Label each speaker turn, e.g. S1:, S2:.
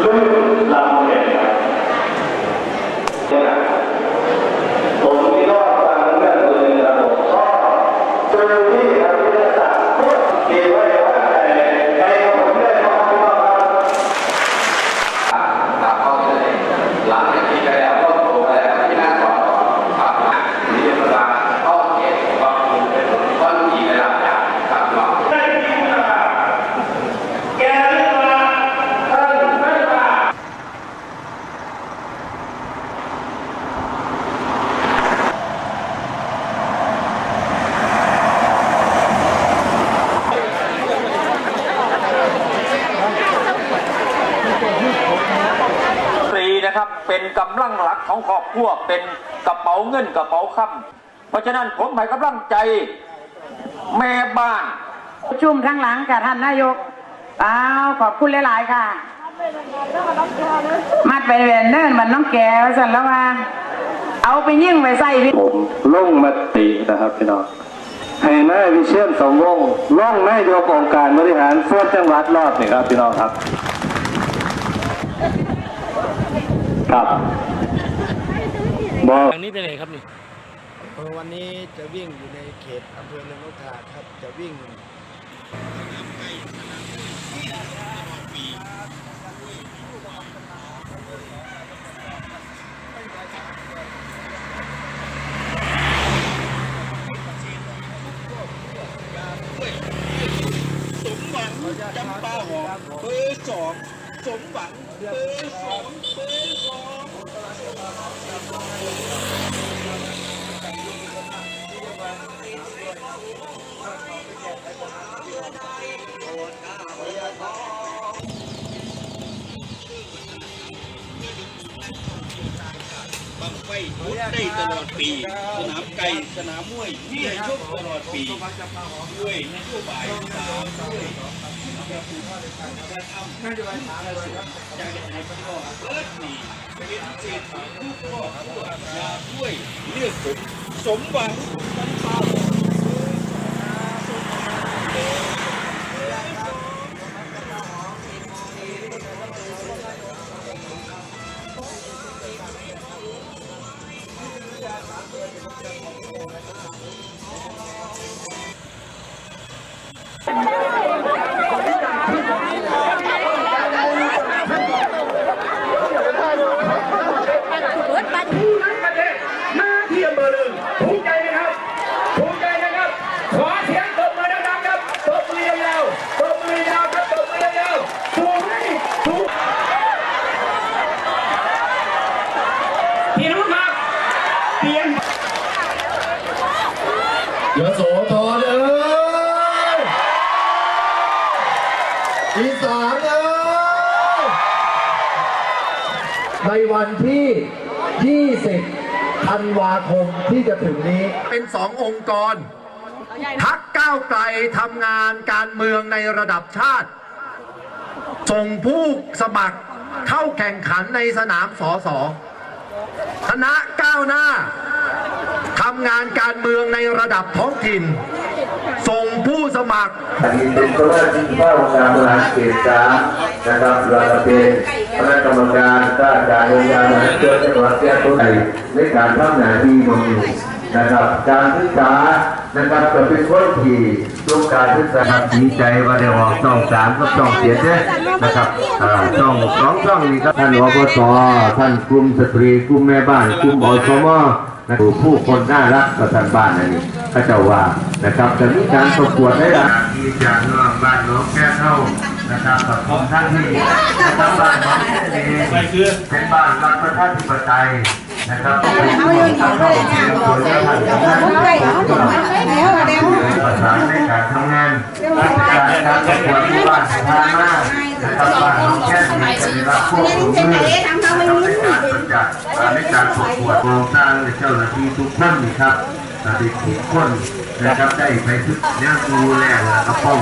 S1: Thank you. ครับ เป็นกำลังหลักของครอบครัวเป็นกระเป๋าเงินกระเป๋าค่ำเพราะฉะนั้นผมให้กำลังใจแม่บ้าน
S2: ประชุมข้างหลังค่ะท่านนายกอ้าวขอบคุณหลาย ๆ ค่ะ มัดไปเวนเนินมันน้องแก้วสันแล้วว่าเอาไปยิ่งไปใส่วิ
S3: ผมลงมตินะครับพี่น้องให้นายวิเชียนสมวงศ์ล่องนายกองค์การบริหารส่วนจังหวัดรอดนี่ครับพี่น้องครับ ครับบอก
S4: ทางนี้ไปไหนครับนี่
S5: เอ่อวันนี้จะวิ่งอยู่ในเขตอำเภอเมืองนกทาครับ จะวิ่ง
S6: สมหวังจำปาหอมเบอร์สอง สมหวังเบอร์สองเบอร์สองบังไฟพุดได้ตลอดปี สนามไก่สนามมวยมีให้ชมตลอดปี ด้วยนโยบายสาม อยากจะให้พี่น้องเลิศหนีเป็นเศรษฐีทุกครอบครัวอย่าด้วยเลือกผมสมหวังมันปาหอม
S7: หน้า ยโสธรเอ้ยอีสานเอ้ยในวันที่ 20 ธันวาคมที่จะถึงนี้เป็นสององค์กร พักก้าวไกลทำงานการเมืองในระดับชาติ ส่งผู้สมัครเข้าแข่งขันในสนามสอสอคณะก้าวหน้า ทำงานการเมืองในระดับท้องถิ่น ส่งผู้สมัคร
S8: มีเป็นสมาชิกว่าการบริหารเขตสามนะครับเราจะเป็นคณะกรรมการข้าราชการองค์การบริหารส่วนจังหวัดเชียงรายในการทำหน้าที่มงอยู่นะครับการศึกษานะครับจะเป็นคนที่ต้องการศึกษาครับดีใจว่าได้ออกช่องสามกับช่องเสียเด้นะครับช่องสองช่องนี้ครับท่านอบตท่านกลุ่มสตรีกลุ่มแม่บ้านกลุ่มอสม นะผู้คนน่ารักประทันบ้านอันนี้พระเจ้าว่านะครับจะมีการประกวดได้ละที่จากน้องบ้านน้องแก้เท่านะครับกับผมท่านที่นะครับบ้านน้องแก้เองเป็นบ้านรักประชาธิปไตยนะครับเป็นผู้ท่านเข้าเรียนตัวท่านทำงานประสานในการทำงานการการประกวดที่บ้านสถานะนะครับบ้านน้องแก้เองจะได้รับพวกมือนะครับในการประจักษ์ในการประกวดโครงสร้าง เจ้าหน้าที่ทุกท่านนี่ครับเด็กทุกคนนะครับได้ไปทุกเนวดูแลและก็ป้อง